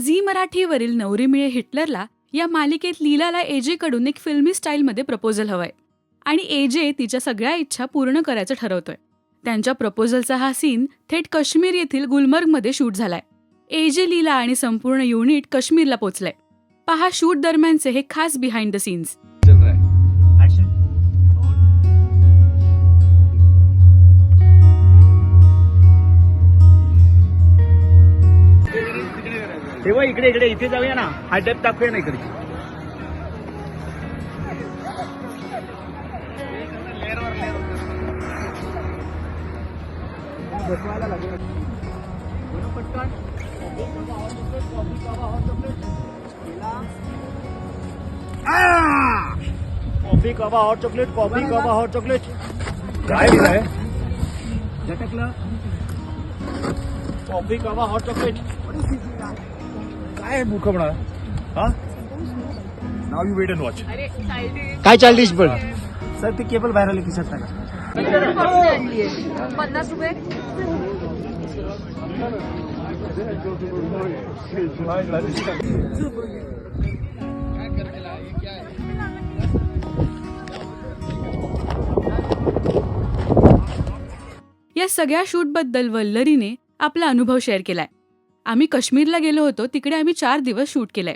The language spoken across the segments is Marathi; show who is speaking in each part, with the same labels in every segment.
Speaker 1: झी मराठीवरील नवरी मिळे हिटलरला या मालिकेत लीलाला एजेकडून एक फिल्मी स्टाईलमध्ये प्रपोजल हवंय. आणि एजे तिच्या सगळ्या इच्छा पूर्ण करायचं ठरवतोय. त्यांच्या प्रपोजलचा हा सीन थेट काश्मीर येथील गुलमर्गमध्ये शूट झालाय. एजे लीला आणि संपूर्ण युनिट काश्मीरला पोचलंय. पहा शूट दरम्यानचे हे खास बिहाइंड द सीन्स
Speaker 2: तेव्हा इकडे इकडे इथे जाऊया ना. हा डेप दाखवूया ना इकडे. कॉफी कवा हॉट चॉकलेट कॉफी कवा हॉट चॉकलेट. काय लिहिलंय झटकलं कॉफी कवा हॉट चॉकलेट. काय म्हणा हा? नाव यू वेट अँड वॉच काय चाललीस पण सर ते केबल बाहेर आले खिशात टाका
Speaker 3: पन्नास रुपये?
Speaker 1: या सगळ्या शूटबद्दल वल्लरीने आपला अनुभव शेअर केलाय. आम्ही काश्मीरला गेलो होतो तिकडे आम्ही चार दिवस शूट केलंय.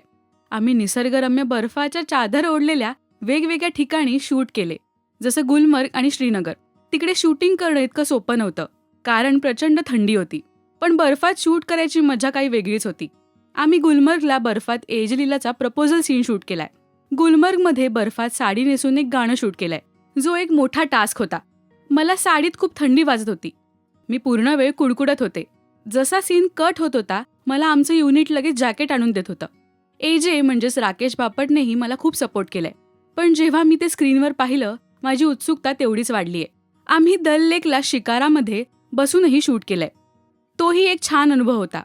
Speaker 1: आम्ही निसर्गरम्य बर्फाच्या चादर ओढलेल्या वेगवेगळ्या ठिकाणी शूट केले जसं गुलमर्ग आणि श्रीनगर. तिकडे शूटिंग करणं इतकं सोपं नव्हतं कारण प्रचंड थंडी होती. पण बर्फात शूट करायची मजा काही वेगळीच होती. आम्ही गुलमर्गला बर्फात एजलीलाचा प्रपोजल सीन शूट केलाय. गुलमर्गमध्ये बर्फात साडी नेसून एक गाणं शूट केलंय जो एक मोठा टास्क होता. मला साडीत खूप थंडी वाजत होती. मी पूर्ण वेळ कुडकुडत होते. जसा सीन कट होत होता मला आमचं युनिट लगेच जॅकेट आणून देत होतं. ए जे म्हणजेच राकेश बापटनेही मला खूप सपोर्ट केलाय. पण जेव्हा मी ते स्क्रीनवर पाहिलं माझी उत्सुकता तेवढीच वाढलीय. आम्ही दल लेकला शिकारामध्ये बसूनही शूट केलंय. तोही एक छान अनुभव होता.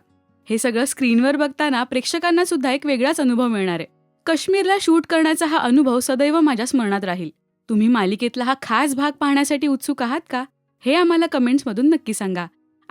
Speaker 1: हे सगळं स्क्रीनवर बघताना प्रेक्षकांना सुद्धा एक वेगळाच अनुभव मिळणार. आहे काश्मीरला शूट करण्याचा हा अनुभव सदैव माझ्या स्मरणात राहील. तुम्ही मालिकेतला हा खास भाग पाहण्यासाठी उत्सुक आहात का? हे आम्हाला कमेंट्समधून नक्की सांगा.